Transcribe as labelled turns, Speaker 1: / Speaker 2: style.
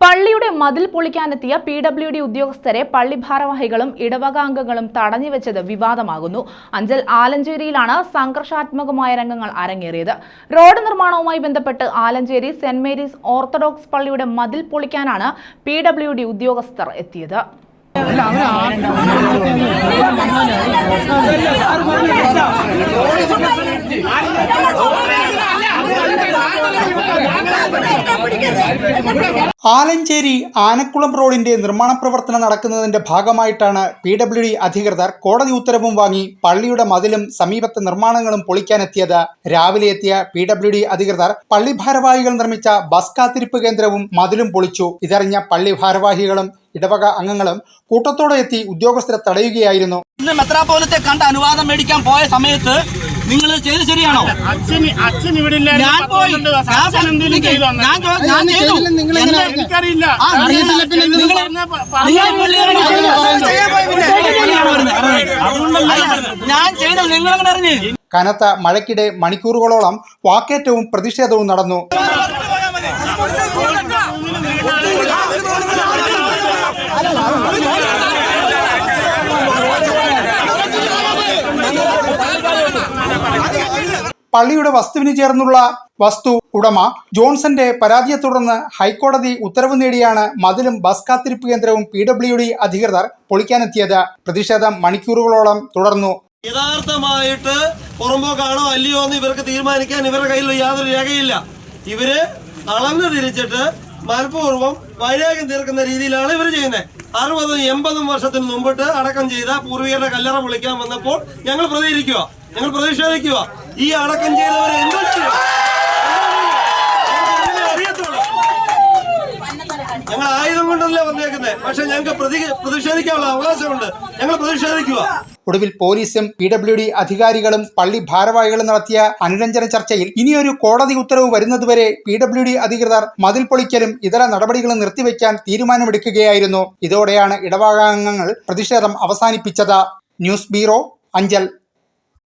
Speaker 1: പള്ളിയുടെ മതിൽ പൊളിക്കാനെത്തിയ P W D ഉദ്യോഗസ്ഥരെ പള്ളി ഭാരവാഹികളും ഇടവക അംഗങ്ങളും തടഞ്ഞുവെച്ചത് വിവാദമാകുന്നു. അഞ്ചൽ ആലഞ്ചേരിയിലാണ് സംഘർഷാത്മകമായ രംഗങ്ങൾ അരങ്ങേറിയത്. റോഡ് നിർമ്മാണവുമായി ബന്ധപ്പെട്ട് ആലഞ്ചേരി സെന്റ് മേരീസ് ഓർത്തഡോക്സ് പള്ളിയുടെ മതിൽ പൊളിക്കാനാണ് പി ഡബ്ല്യു ഡി ഉദ്യോഗസ്ഥർ എത്തിയത്.
Speaker 2: ആലഞ്ചേരി ആനക്കുളം റോഡിന്റെ നിർമ്മാണ പ്രവർത്തനം നടക്കുന്നതിന്റെ ഭാഗമായിട്ടാണ് പി ഡബ്ല്യു ഡി അധികൃതർ കോടതി ഉത്തരവും വാങ്ങി പള്ളിയുടെ മതിലും സമീപത്തെ നിർമ്മാണങ്ങളും പൊളിക്കാനെത്തിയത്. രാവിലെ എത്തിയ പി ഡബ്ല്യു ഡി അധികൃതർ പള്ളി ഭാരവാഹികൾ നിർമ്മിച്ച ബസ് കാത്തിരിപ്പ് കേന്ദ്രവും മതിലും പൊളിച്ചു. ഇതറിഞ്ഞ പള്ളി ഭാരവാഹികളും ഇടവക അംഗങ്ങളും കൂട്ടത്തോടെ എത്തി ഉദ്യോഗസ്ഥരെ തടയുകയായിരുന്നു.
Speaker 3: ഇന്ന് മെത്രാപോലത്തെ കണ്ട് അനുവാദം മേടിക്കാൻ പോയ സമയത്ത് നിങ്ങൾ ചെയ്ത് ശരിയാണോ?
Speaker 4: അച്ഛൻ ഇവിടെ
Speaker 3: ഞാൻ പോയി. ഞാൻ
Speaker 4: ചെയ്തു
Speaker 3: ഞാൻ ചോ- ചെയ്തു.
Speaker 4: എനിക്കറിയില്ല.
Speaker 3: ഞാൻ ചെയ്തത് അറിഞ്ഞ്?
Speaker 2: കനത്ത മഴയ്ക്കിടെ മണിക്കൂറുകളോളം വാക്കേറ്റവും പ്രതിഷേധവും നടന്നു. പള്ളിയുടെ വസ്തുവിന് ചേർന്നുള്ള വസ്തു ഉടമ ജോൺസന്റെ പരാതിയെ തുടർന്ന് ഹൈക്കോടതി ഉത്തരവ് നേടിയാണ് മതിലും ബസ് കാത്തിരിപ്പ് കേന്ദ്രവും പി ഡബ്ല്യു ഡി അധികൃതർ പൊളിക്കാനെത്തിയത്. പ്രതിഷേധം മണിക്കൂറുകളോളം തുടർന്നു.
Speaker 5: യഥാർത്ഥമായിട്ട് പുറമ്പോക്കാണോ അല്ലയോ എന്ന് ഇവർക്ക് തീരുമാനിക്കാൻ ഇവരുടെ കയ്യിൽ യാതൊരു രേഖയില്ല. ഇവർ അളന്ന് തിരിച്ചിട്ട് മനഃപൂർവം വൈരാഗ്യം തീർക്കുന്ന രീതിയിലാണ് ഇവർ ചെയ്യുന്നത് അറുപതും എൺപതും വർഷത്തിന് മുമ്പിട്ട് അടക്കം ചെയ്ത പൂർവികരുടെ കല്ലറ പൊളിക്കാൻ വന്നപ്പോൾ ഞങ്ങൾ പ്രതികരിക്കുക. ഞങ്ങൾ പ്രതിഷേധിക്കുക. ഈ അടക്കം ചെയ്തവരെ എന്തോ? ഞങ്ങൾ ആയുധം കൊണ്ടല്ല വന്നേക്കുന്നത് പക്ഷെ ഞങ്ങൾക്ക് പ്രതി പ്രതിഷേധിക്കാനുള്ള അവകാശമുണ്ട്. ഞങ്ങൾ പ്രതിഷേധിക്കുക.
Speaker 2: ഒടുവിൽ പോലീസും പി ഡബ്ല്യു ഡി അധികാരികളും പള്ളി ഭാരവാഹികളും നടത്തിയ അനുരഞ്ജന ചർച്ചയിൽ ഇനിയൊരു കോടതി ഉത്തരവ് വരുന്നതുവരെ പി ഡബ്ല്യു ഡി അധികൃതർ മതിൽ പൊളിക്കലും ഇതര നടപടികളും നിർത്തിവെക്കാൻ തീരുമാനമെടുക്കുകയായിരുന്നു. ഇതോടെയാണ് ഇടവകാംഗങ്ങൾ പ്രതിഷേധം അവസാനിപ്പിച്ചത്. News bureau Anchal.